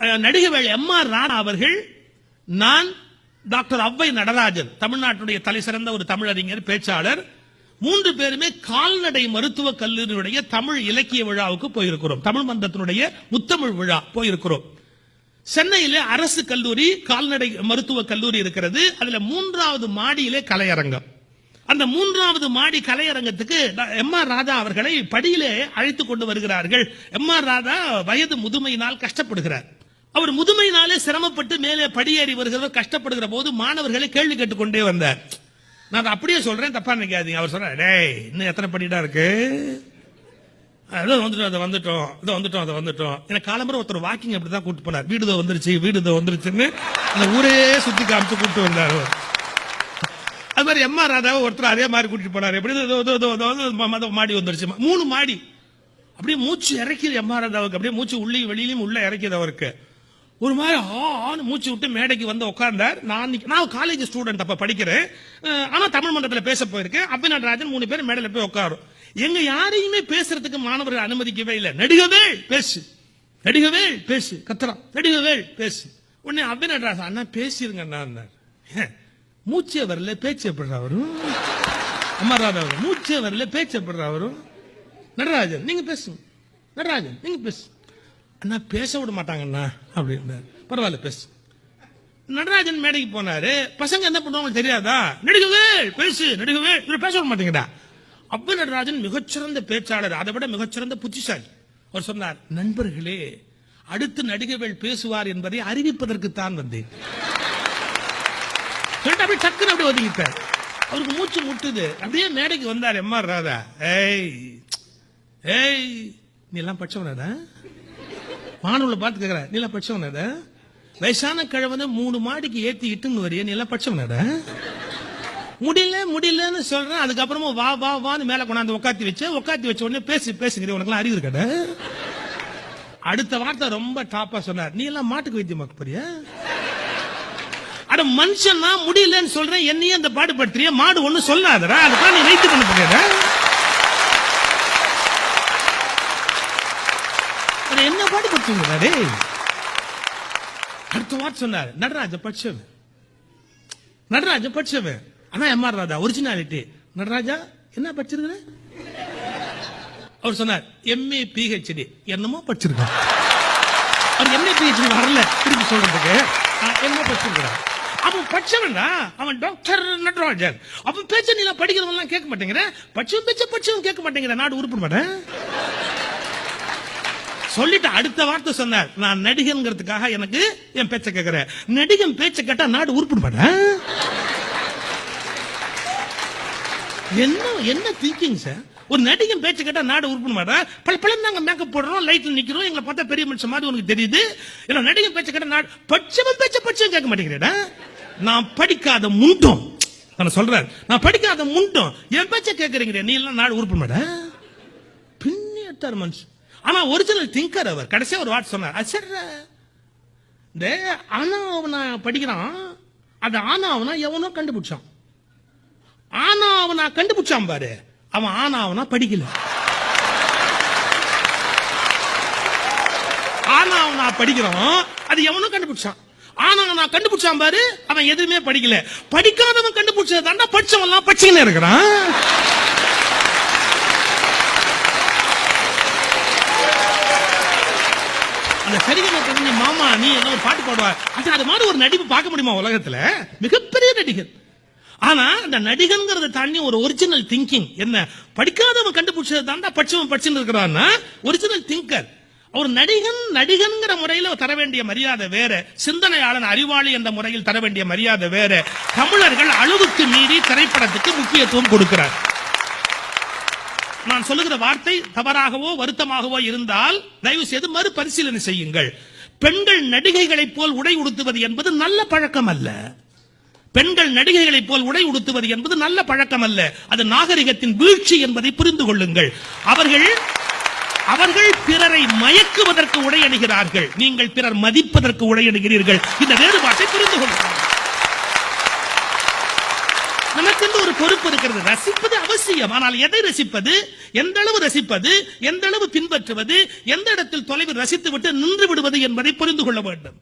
நடிகவேள் M R Rana அவர்கள் நான் doctor Avvai Natarajan தமிழ்நாட்டுடைய தலை சிறந்த ஒரு தமிழறிஞர் பேச்சாளர். மூன்று பேருமே கால்நடை மருத்துவக் கல்லூரியுடைய தமிழ் இலக்கிய விழாவுக்கு போயிருக்கிறோம். தமிழ் மன்றத்தினுடைய முத்தமிழ் விழா போயிருக்கிறோம். சென்னையில அரசு கல்லூரி கால்நடை மருத்துவக் கல்லூரி இருக்கிறது. அதுல மூன்றாவது மாடியிலே கலையரங்கம். அந்த மூன்றாவது மாடி கலையரங்கத்துக்கு எம் ஆர் ராதா அவர்களை படியிலே அழைத்து கொண்டு வருகிறார்கள். எம் ஆர் ராதா வயது முதுமையினால் கஷ்டப்படுகிறார். அவர் முதுமையினாலே சிரமப்பட்டு மேலே படியேறி வருகிறவர் கஷ்டப்படுகிற போது மாணவர்களை கேள்வி கேட்டுக்கொண்டே வந்தார். நான் அதை அப்படியே சொல்றேன் தப்பா நினைக்காதீங்க. அவர் சொன்னார் டேய் இன்னும் எத்தனை படிடா இருக்கு? அதோ வந்துட்டோம் அதை வந்துட்டோம் இதோ வந்துட்டோம் அதை வந்துட்டோம். எனக்கு காலம்பரம் ஒருத்தர் வாக்கிங் அப்படி தான் கூட்டு போனார். வீடு வந்துருச்சு வீடு வந்துருச்சுன்னு அந்த ஊரே சுத்தி காமிச்சு கூப்பிட்டு வந்தார் அவர். அது மாதிரி எம் ஆர் ராதாவை ஒருத்தர் அதே மாதிரி கூட்டிட்டு போனார். எப்படி? மாடி வந்துருச்சு. மூணு மாடி. அப்படியே மூச்சு இறக்கிது எம் ஆர் ராதாவுக்கு. அப்படியே மூச்சு உள்ளேயும் வெளியிலையும் உள்ள இறக்கிது அவருக்கு. ஒரு மாதிரி ஆ ஆன்னு மூச்சு விட்டு மேடைக்கு வந்து உட்கார்ந்தார். நான் நான் காலேஜ் ஸ்டூடெண்ட் அப்ப படிக்கிறேன். ஆனால் ஆனா தமிழ் மன்றத்தில் பேச போயிருக்கேன். அப்ப நடராஜன் மூணு பேர் மேடையில் போய் உட்காரும். எங்க யாரையுமே பேசுறதுக்கு மாணவர்கள் அனுமதிக்கவே இல்லை. நடிகவே பேசு. நடிகவே பேசு. கத்துறான். நடிகவே பேசு. உடனே அபிநடராஜன் அண்ணா பேசிருங்க அண்ணா மூச்சே வரல பேச்சு எப்படிறா வரும்? அமராதா வரும் மூச்சே வரல பேச்சு எப்படிறா வரும்? நடராஜன் நீங்க பேசுங்க. நடராஜன் நீங்க பேசு. அண்ணா பேச விட மாட்டாங்கண்ணா அப்படின்னாரு பரவாயில்ல பேசு. நடராஜன் மேடைக்கு போனாரு. பசங்க என்ன பண்ணுவாங்க தெரியாதா? நடிகவே பேசு நடிகவே இவர் பேச விட மாட்டேங்கடா. அப்ப நடராஜன் மிகச்சிறந்த பேச்சாளர் அதை விட மிகச்சிறந்த புத்திசாலி. அவர் சொன்னார் நண்பர்களே அடுத்து நடிகவேள் பேசுவார் என்பதை அறிவிப்பதற்குத்தான் வந்தேன். சொல்லிட்டு அப்படியே டக்குன்னு அப்படியே ஒதுங்கிட்டார். அவருக்கு மூச்சு முட்டுது. அப்படியே மேடைக்கு வந்தார் எம்ஆர் ராதா. ஏய் ஏய் நீ எல்லாம் படிச்சவனடா மாணவர்களை பார்த்து கேக்குற நீ எல்லாம் படிச்சவனடா வயசான கிழவனை மூணு மாடிக்கு ஏத்தி இட்டுன்னு வரைய நீ எல்லாம் படிச்சவனடா முடியல முடியலன்னு சொல்றேன். அதுக்கப்புறமா வா வா வான்னு மேல கொண்டாந்து உட்காத்தி வச்சு உட்காத்தி வச்ச உடனே பேசி பேசுங்கிற உனக்கு அறிவு இருக்கட அடுத்த வார்த்தை ரொம்ப டாப்பா சொன்னார். நீ எல்லாம் மாட்டுக்கு வைத்தியமாக்கு போறியா? அட மனுஷன்னா முடியலன்னு சொல்றேன் என்னையே அந்த பாடுபடுத்துறிய மாடு ஒண்ணு சொல்லாதடா அதுதான் நீ வைத்து பண்ண போறியடா என்ன பாடுபடுத்துங்க டேய்? அடுத்த வார்த்தை சொன்னார் நடராஜ படிச்சவன் நடராஜ படிச்சவன் ஆனா M R Radha originality Nataraja என்ன படிச்சிருக்கிற? அவர் சொன்னார் எம்ஏ பிஹெச்டி என்னமோ படிச்சிருக்கான் அவர் எம்ஏ பிஹெச்டி வரல திருப்பி சொல்றதுக்கு. என்னமோ படிச்சிருக்கிறார். அவன் படிச்சவன்டா அவன் டாக்டர் நடராஜன் அவன் பேச்ச நீ படிக்கிறவன் எல்லாம் கேட்க மாட்டேங்கிற. படிச்சவன் பேச்ச படிச்சவன் கேட்க மாட்டேங்கிற. நாடு உருப்பிட மாட்டேன். சொல்லிட்டு அடுத்த வார்த்தை சொன்னார். நான் நடிகன்கிறதுக்காக எனக்கு என் பேச்ச கேட்கிறேன் நடிகன் பேச்ச கேட்டா நாடு உருப்பிட மாட்டேன். என்ன என்ன திங்கிங் சார் ஒரு நடிகன் பேச்சு கேட்டா நாடு உருப்பிட மாட்டேன். பல பல நாங்க மேக்கப் போடுறோம் லைட்ல நிக்கிறோம். எங்களை பார்த்தா பெரிய மனுஷன் மாதிரி உனக்கு தெரியுது. ஏன்னா நடிகன் பேச்சு கேட்டா நாடு பட்சமும் பேச்ச பட்சம் கேட்க மாட்டேங்கிறேடா. நான் படிக்காத முண்டம். நான் சொல்றேன் நான் படிக்காத முண்டம். என் பேச்ச கேட்கறீங்க நீ எல்லாம் நாடு உருப்பிட மாட்டேன் பின்னிட்டார் மனுஷன். ஆனா ஒரிஜினல் திங்கர் அவர். கடைசியா ஒரு வார்த்தை சொன்னார். அச்சர் இந்த ஆனாவனா படிக்கிறான். அது ஆனாவனா எவனோ கண்டுபிடிச்சான். ஆனாவனா கண்டுபிடிச்சான் பாரு. அவன் ஆனாவனா படிக்கல. ஆனாவனா படிக்கிறோம் அது எவனோ கண்டுபிடிச்சான். ஆனா நான் கண்டுபிடிச்சான் பாரு அவன் எதுவுமே படிக்கல. படிக்காதவன் கண்டுபிடிச்சது தாண்டா படிச்சவன் எல்லாம் படிச்சுக்கினே இருக்கிறான். அந்த சரிகம தெரிஞ்ச மாமா நீ என்ன ஒரு பாட்டு பாடுவா. அது அது மாதிரி ஒரு நடிப்பு பார்க்க முடியுமா உலகத்துல? மிகப்பெரிய நடிகர். ஆனா அந்த நடிகன்கிறத தாண்டி ஒரு ஒரிஜினல் திங்கிங் என்ன? படிக்காதவன் கண்டுபிடிச்சது தாண்டா படிச்சவன் படிச்சுன்னு இருக்கிறான்னா ஒரிஜினல் திங்கர் ஒரு நடிகன் நடிகன்கிற முறையில தர வேண்டிய மரியாதை வேற. சிந்தனையாளன் அறிவாளி என்ற முறையில் தர வேண்டிய மரியாதை வேற. தமிழர்கள் அளவுக்கு மீறி திரைப்படத்துக்கு முக்கியத்துவம் கொடுக்கிறார். நான் சொல்லுகிற வார்த்தை தவறாகவோ வருத்தமாகவோ இருந்தால் தயவு செய்து மறுபரிசீலனை செய்யுங்கள். பெண்கள் நடிகைகளைப் போல் உடை உடுத்துவது என்பது நல்ல பழக்கம் அல்ல பெண்கள் நடிகைகளைப் போல் உடை உடுத்துவது என்பது நல்ல பழக்கம் அல்ல அது நாகரிகத்தின் வீழ்ச்சி என்பதை புரிந்து கொள்ளுங்கள். அவர்கள் அவர்கள் பிறரை மயக்குவதற்கு உடை அணிகிறார்கள். நீங்கள் பிறர் மதிப்பதற்கு உடை அணிகிறீர்கள். இந்த வேறுபாட்டை புரிந்து கொள்ளுங்கள். நமக்கென்று ஒரு பொறுப்பு இருக்கிறது. ரசிப்பது அவசியம். ஆனால் எதை ரசிப்பது? எந்த அளவு ரசிப்பது? எந்த அளவு பின்பற்றுவது? எந்த இடத்தில் தொலைவில் ரசித்து விட்டு நின்று விடுவது என்பதை புரிந்து கொள்ள வேண்டும்.